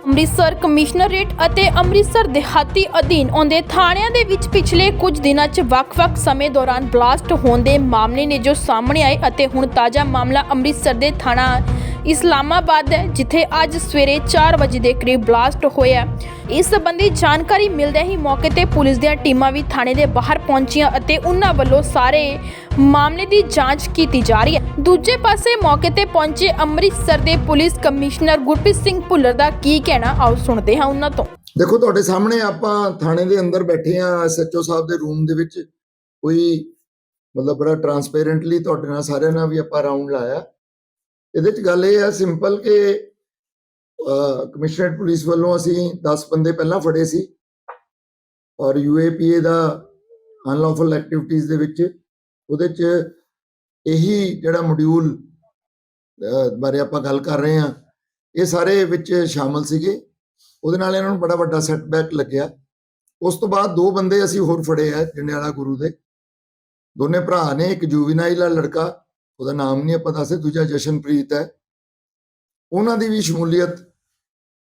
Amritsar commissionerate ਅਤੇ ਅੰਮ੍ਰਿਤਸਰ ਦਿਹਾਤੀ ਅਧੀਨ ਆਉਂਦੇ ਥਾਣਿਆਂ ਦੇ ਵਿੱਚ ਪਿਛਲੇ ਕੁਝ ਦਿਨਾਂ 'ਚ ਵੱਖ-ਵੱਖ ਸਮੇਂ ਦੌਰਾਨ ਬਲਾਸਟ ਹੋਣ ਦੇ ਮਾਮਲੇ ਨੇ ਜੋ ਸਾਹਮਣੇ ਆਏ ਅਤੇ ਹੁਣ ਤਾਜ਼ਾ ਮਾਮਲਾ ਅੰਮ੍ਰਿਤਸਰ ਦੇ ਥਾਣਾ ਇਸਲਾਮਾਬਾਦ ਹੈ, ਜਿੱਥੇ ਅੱਜ ਸਵੇਰੇ 4 ਵਜੇ ਦੇ ਕਰੀਬ ਬਲਾਸਟ ਹੋਇਆ ਇਸ ਸੰਬੰਧੀ ਜਾਣਕਾਰੀ ਮਿਲਦੇ ਹੀ ਮੌਕੇ ਤੇ ਪੁਲਿਸ ਦੀਆਂ ਟੀਮਾਂ ਵੀ ਥਾਣੇ ਦੇ ਬਾਹਰ ਪਹੁੰਚੀਆਂ ਅਤੇ ਉਹਨਾਂ ਵੱਲੋਂ ਸਾਰੇ ਮਾਮਲੇ ਦੀ ਜਾਂਚ ਕੀਤੀ ਜਾ ਰਹੀ ਹੈ। ਦੂਜੇ ਪਾਸੇ ਮੌਕੇ ਤੇ ਪਹੁੰਚੇ ਅੰਮ੍ਰਿਤਸਰ ਦੇ ਪੁਲਿਸ ਕਮਿਸ਼ਨਰ ਗੁਰਪ੍ਰੀਤ ਸਿੰਘ ਭੁੱਲਰ ਦਾ ਕੀ ਕਹਿਣਾ, ਆਓ ਸੁਣਦੇ ਹਾਂ ਉਹਨਾਂ ਤੋਂ। ਦੇਖੋ, ਤੁਹਾਡੇ ਸਾਹਮਣੇ ਆਪਾਂ ਥਾਣੇ ਦੇ ਅੰਦਰ ਬੈਠੇ ਆ ਐਸਐਚਓ ਸਾਹਿਬ ਦੇ ਰੂਮ ਦੇ ਵਿੱਚ। ਕੋਈ ਮਤਲਬ ਬੜਾ ਟਰਾਂਸਪੇਰੈਂਟਲੀ ਤੁਹਾਡੇ ਨਾਲ ਸਾਰਿਆਂ ਨਾਲ ਵੀ ਆਪਾਂ ਰਾਉਂਡ ਲਾਇਆ। ਇਹਦੇ ਚ ਗੱਲ ਇਹ ਹੈ ਸਿੰਪਲ ਕਿ ਕਮਿਸ਼ਨਰੇਟ ਪੁਲਿਸ ਵੱਲੋਂ ਅਸੀਂ 10 ਬੰਦੇ ਪਹਿਲਾਂ ਫੜੇ ਸੀ ਔਰ ਯੂਏਪੀਏ ਦਾ ਅਨਲੌਫਲ ਐਕਟੀਵਿਟੀਜ਼ ਦੇ ਵਿੱਚ ਉਹਦੇ ਚ ਇਹੀ ਜਿਹੜਾ ਮੋਡਿਊਲ ਬਾਰੇ ਆਪਾਂ ਗੱਲ ਕਰ ਰਹੇ ਹਾਂ, ਇਹ ਸਾਰੇ ਵਿੱਚ ਸ਼ਾਮਲ ਸੀਗੇ। ਉਹਦੇ ਨਾਲ ਇਹਨਾਂ ਨੂੰ ਬੜਾ ਵੱਡਾ ਸੈਟਬੈਕ ਲੱਗਿਆ। ਉਸ ਤੋਂ ਬਾਅਦ ਦੋ ਬੰਦੇ ਅਸੀਂ ਹੋਰ ਫੜੇ ਆ ਜੰਡਿਆਲਾ ਗੁਰੂ ਦੇ। ਦੋਨੇ ਭਰਾ ਨੇ, ਇੱਕ ਜੂਵੀਨਾਈਲ ਲੜਕਾ, ਉਹਦਾ ਨਾਮ ਨਹੀਂ ਆਪਾਂ ਦੱਸੇ ਦੂਜਾ ਜਸ਼ਨਪ੍ਰੀਤ ਹੈ। ਉਹਨਾਂ ਦੀ ਵੀ ਸ਼ਮੂਲੀਅਤ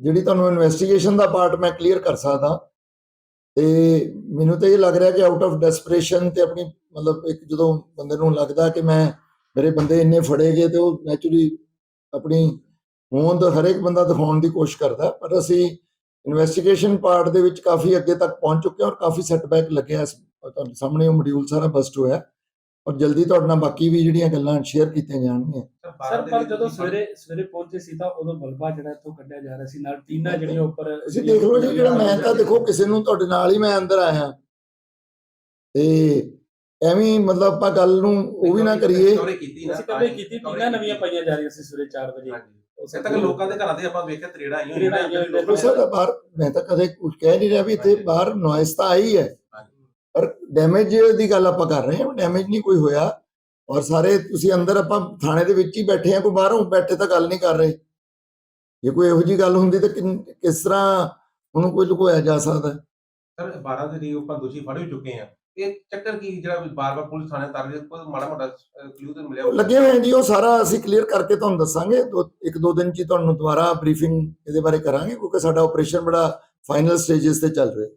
ਜਿਹੜੀ ਤੁਹਾਨੂੰ ਇਨਵੈਸਟੀਗੇਸ਼ਨ ਦਾ ਪਾਰਟ ਮੈਂ ਕਲੀਅਰ ਕਰ ਸਕਦਾ। ਤੇ ਮੈਨੂੰ ਤਾਂ ਇਹ ਲੱਗ ਰਿਹਾ ਕਿ ਆਊਟ ਆਫ ਡੈਸਪਰੇਸ਼ਨ ਤੇ ਆਪਣੀ ਮਤਲਬ ਇੱਕ ਜਦੋਂ ਬੰਦੇ ਨੂੰ ਲੱਗਦਾ ਕਿ ਮੈਂ, ਮੇਰੇ ਬੰਦੇ ਇੰਨੇ ਫੜੇ ਗਏ ਤੇ ਉਹ ਨੈਚੁਰਲੀ ਆਪਣੀ ਹੋਂਦ ਹਰੇਕ ਬੰਦਾ ਦਿਖਾਉਣ ਦੀ ਕੋਸ਼ਿਸ਼ ਕਰਦਾ। ਪਰ ਅਸੀਂ ਇਨਵੈਸਟੀਗੇਸ਼ਨ ਪਾਰਟ ਦੇ ਵਿੱਚ ਕਾਫੀ ਅੱਗੇ ਤੱਕ ਪਹੁੰਚ ਚੁੱਕੇ ਹਾਂ ਔਰ ਕਾਫੀ ਸੈਟਬੈਕ ਲੱਗਿਆ ਤੁਹਾਡੇ ਸਾਹਮਣੇ। ਉਹ ਮੋਡਿਊਲ ਸਾਰਾ ਬਸਟ ਹੋਇਆ। ਔਰ ਜਲਦੀ ਤੁਹਾਡੇ ਨਾਲ ਬਾਕੀ ਵੀ ਜਿਹੜੀਆਂ ਗੱਲਾਂ ਸ਼ੇਅਰ ਕੀਤੀਆਂ ਜਾਣਗੀਆਂ। ਸਰ ਪਰ ਜਦੋਂ ਸਵੇਰੇ ਸਵੇਰੇ ਪਹੁੰਚੇ ਸੀ ਤਾਂ ਉਦੋਂ ਮਲਬਾ ਜਿਹੜਾ ਇੱਥੋਂ ਕੱਢਿਆ ਜਾ ਰਿਹਾ ਸੀ ਨਾਲ ਟੀਨਾ ਜਿਹੜੀਆਂ ਉੱਪਰ ਤੁਸੀਂ ਦੇਖ ਲਓ ਜੀ ਜਿਹੜਾ ਮੈਂ ਤਾਂ ਦੇਖੋ ਕਿਸੇ ਨੂੰ ਤੁਹਾਡੇ ਨਾਲ ਹੀ ਮੈਂ ਅੰਦਰ ਆਇਆ। ਤੇ ਐਵੇਂ ਮਤਲਬ ਆਪਾਂ ਗੱਲ ਨੂੰ ਉਹ ਵੀ ਨਾ ਕਰੀਏ। ਚੋਰੀ ਕੀਤੀ ਨਾ ਅਸੀਂ ਕਦੇ ਕੀਤੀ ਟੀਨਾ ਨਵੀਆਂ ਪਾਈਆਂ ਜਾ ਰਹੀਆਂ ਸੀ ਸਵੇਰੇ 4 ਵਜੇ। ਉਸੇ ਤੱਕ ਲੋਕਾਂ ਦੇ ਘਰਾਂ ਦੇ ਆਪਾਂ ਵੇਖਿਆ ਤਰੇੜਾ ਆਈਆਂ ਤਰੇੜਾਂ ਆਈਆਂ ਹੋਈਆਂ ਦੇਖੋ ਸਰ ਬਾਹਰ ਮੈਂ ਤਾਂ ਕਦੇ ਕੁਝ ਕਹਿ ਨਹੀਂ ਰਿਹਾ ਵੀ ਇੱਥੇ ਬਾਹਰ ਨੋਇਸ ਤਾਂ ਆਈ ਹੈ। ਪਰ ਡੈਮੇਜ ਦੀ ਗੱਲ ਆਪਾਂ ਕਰ ਰਹੇ ਹਾਂ ਡੈਮੇਜ ਨਹੀਂ ਕੋਈ ਹੋਇਆ। ਔਰ ਸਾਰੇ ਤੁਸੀਂ ਅੰਦਰ ਆਪਾਂ ਥਾਣੇ ਦੇ ਵਿੱਚ ਹੀ ਬੈਠੇ ਆ ਕੋਈ ਬਾਹਰੋਂ ਬੈਠੇ ਤਾਂ ਗੱਲ ਨਹੀਂ ਕਰ ਰਹੇ। ਜੇ ਕੋਈ ਇਹੋ ਜੀ ਗੱਲ ਹੁੰਦੀ ਤਾਂ ਕਿਸ ਤਰ੍ਹਾਂ ਉਹਨੂੰ ਕੋਈ ਲੁਕੋਇਆ ਜਾ ਸਕਦਾ? ਸਰ 12 ਦੇ ਲਈ ਆਪਾਂ ਦੋਸ਼ੀ ਫੜ ਚੁੱਕੇ ਆ ਇਹ ਚੱਕਰ ਕੀ ਜਿਹੜਾ ਬਾਰ-ਬਾਰ ਪੁਲਿਸ ਥਾਣੇ ਤਰ ਰਹੀ ਕੋਈ ਮਾੜਾ ਮੋਟਾ ਕਲੂ ਤੇ ਮਿਲਿਆ ਲੱਗੇ ਹੋਏ ਜੀ ਉਹ ਸਾਰਾ ਅਸੀਂ ਕਲੀਅਰ ਕਰਕੇ ਤੁਹਾਨੂੰ ਦੱਸਾਂਗੇ। ਦੋ ਇੱਕ ਦੋ ਦਿਨ ਚ ਤੁਹਾਨੂੰ ਦੁਬਾਰਾ ਬਰੀਫਿੰਗ ਇਹਦੇ ਬਾਰੇ ਕਰਾਂਗੇ ਕਿਉਂਕਿ ਸਾਡਾ ਆਪਰੇਸ਼ਨ ਬੜਾ ਫਾਈਨਲ ਸਟੇजेस ਤੇ ਚੱਲ ਰਿਹਾ।